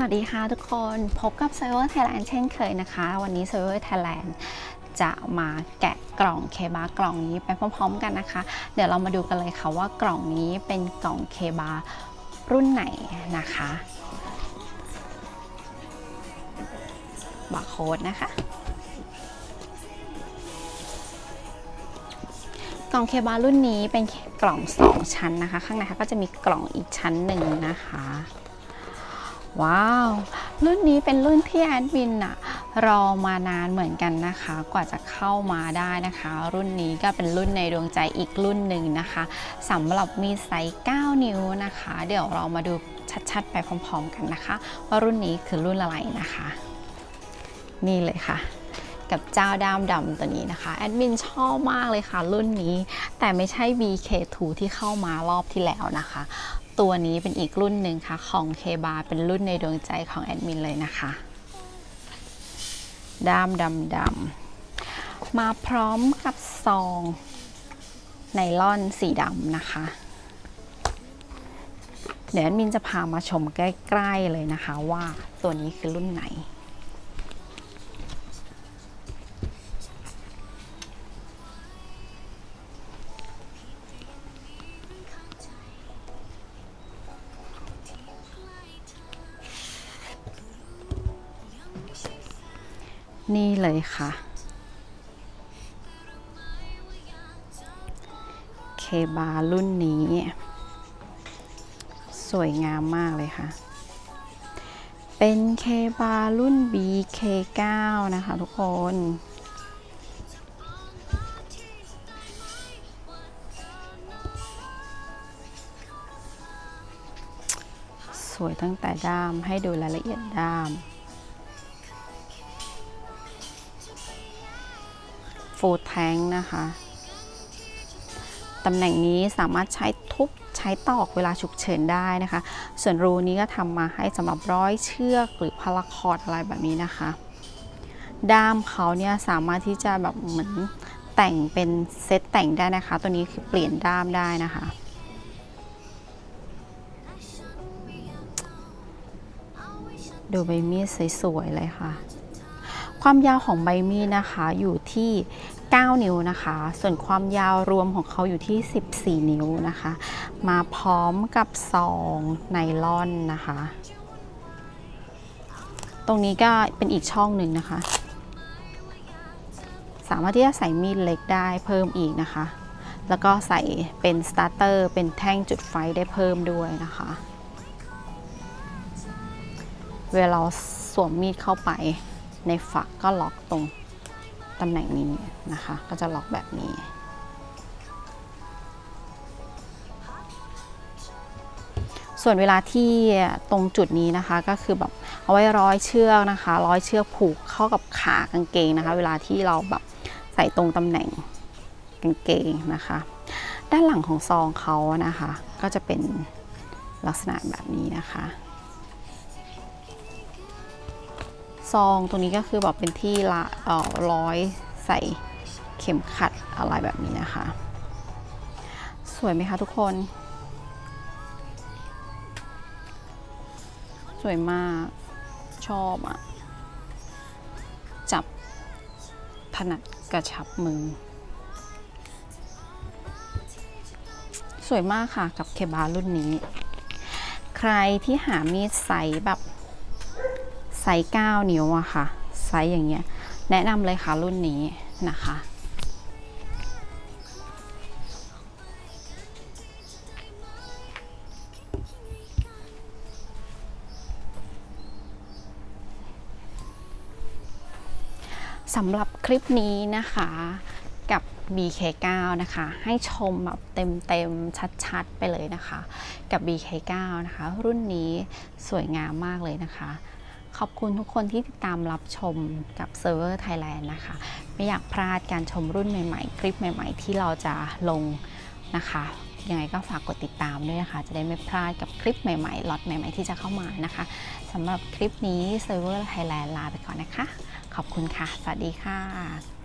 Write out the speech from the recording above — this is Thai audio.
สวัสดีค่ะทุกคนพบกับ Server Thailand เช่นเคยนะคะ วันนี้ Server Thailand จะมาแกะกล่องเคบาร์กล่องนี้ไปพร้อมๆกันนะคะ เดี๋ยวเรามาดูกันเลยค่ะว่ากล่องนี้เป็นกล่องเคบารุ่นไหนนะคะบาร์โค้ดนะคะ กล่องเคบารุ่นนี้เป็นกล่อง 2 ชั้นนะคะ ข้างในก็จะมีกล่องอีกชั้นหนึ่งนะคะ ว้าว รุ่นนี้เป็นรุ่นที่แอดมินอะรอมานานเหมือนกันนะคะ กว่าจะเข้ามาได้นะคะ รุ่นนี้ก็เป็นรุ่นในดวงใจอีกรุ่นหนึ่งนะคะสำหรับมีไซส์ 9 นิ้วนะคะ เดี๋ยวเรามาดูชัดๆ ไปพร้อมๆกันนะคะ ว่ารุ่นนี้คือรุ่นอะไรนะคะ นี่เลยค่ะกับเจ้าด้ามดำตัวนี้นะคะแอดมินชอบมากเลยค่ะรุ่นนี้ แต่ไม่ใช่ BK2 ที่เข้ามารอบที่แล้วนะคะ ตัวนี้เป็นอีกรุ่นหนึ่งค่ะ ของเคบาเป็นรุ่นในดวงใจของแอดมินเลยนะคะ ด้ามดำดำมาพร้อมกับซองไนล่อนสีดำนะคะ เดี๋ยวแอดมินจะพามาชมใกล้ ๆ เลยนะคะว่าตัวนี้คือรุ่นไหน นี่เลยค่ะเคบารุ่นนี้ สวยงามมากเลยค่ะ เป็นเคบารุ่น BK9 นะคะทุกคนสวยตั้งแต่ด้ามให้ดูรายละเอียดด้าม ฟูดแทงนะคะตำแหน่งนี้สามารถใช้ทุบใช้ตอกเวลาฉุกเฉินได้นะคะ ส่วนรูนี้ก็ทำมาให้สำหรับร้อยเชือกหรือพาราคอร์ดอะไรแบบนี้นะคะ ด้ามเขาเนี่ยสามารถที่จะแบบเหมือนแต่งเป็นเซตแต่งได้นะคะ ตัวนี้คือเปลี่ยนด้ามได้นะคะดูใบมีดสวยๆเลยค่ะ ความยาวของใบมีดนะคะอยู่ที่ 9 นิ้วนะคะ ส่วนความยาวรวมของเขาอยู่ที่ 14 นิ้วนะคะ มาพร้อมกับซองไนลอนนะคะ ตรงนี้ก็เป็นอีกช่องหนึ่งนะคะ สามารถที่จะใส่มีดเล็กได้เพิ่มอีกนะคะ แล้วก็ใส่เป็นสตาร์เตอร์เป็นแท่งจุดไฟได้เพิ่มด้วยนะคะ เวลาเราสวมมีดเข้าไป ในฝักก็ล็อกตรงตำแหน่งนี้นะคะ ก็จะล็อกแบบนี้ ส่วนเวลาที่ตรงจุดนี้นะคะก็คือแบบเอาไว้ร้อยเชือกนะคะ ร้อยเชือกผูกเข้ากับขากางเกงนะคะ เวลาที่เราแบบใส่ตรงตำแหน่งกางเกงนะคะ ด้านหลังของซองเขานะคะ ก็จะเป็นลักษณะแบบนี้นะคะ ซองตรงนี้ก็คือแบบเป็นที่ละเอ่อร้อยใส่เข็มขัดอะไรแบบนี้นะคะ สวยไหมคะทุกคน สวยมากชอบอะ่ะ จับถนัดกระชับมือ สวยมากค่ะกับเคบารุ่นนี้ ใครที่หามีดไซส์แบบ ไซส์ 9 นิ้วอะค่ะ ไซส์อย่างเงี้ย แนะนำเลยค่ะรุ่นนี้นะคะ สำหรับคลิปนี้นะคะกับ BK9 นะคะ ให้ชมแบบเต็มๆ ชัดๆ ไปเลยนะคะ กับ BK9 นะคะ รุ่นนี้สวยงามมากเลยนะคะ ขอบคุณทุกคนที่ติดตามรับชมกับเซิร์ฟเวอร์ไทยแลนด์นะคะ ไม่อยากพลาดการชมรุ่นใหม่ๆ คลิปใหม่ ๆ ที่เราจะลงนะคะยังไงก็ฝากกดติดตามด้วยนะคะ จะได้ไม่พลาดกับคลิปใหม่ๆล็อตใหม่ ๆ ที่จะเข้ามานะคะสำหรับคลิปนี้เซอร์เวอร์ไทยแลนด์ลาไปก่อนนะคะ ขอบคุณค่ะ สวัสดีค่ะ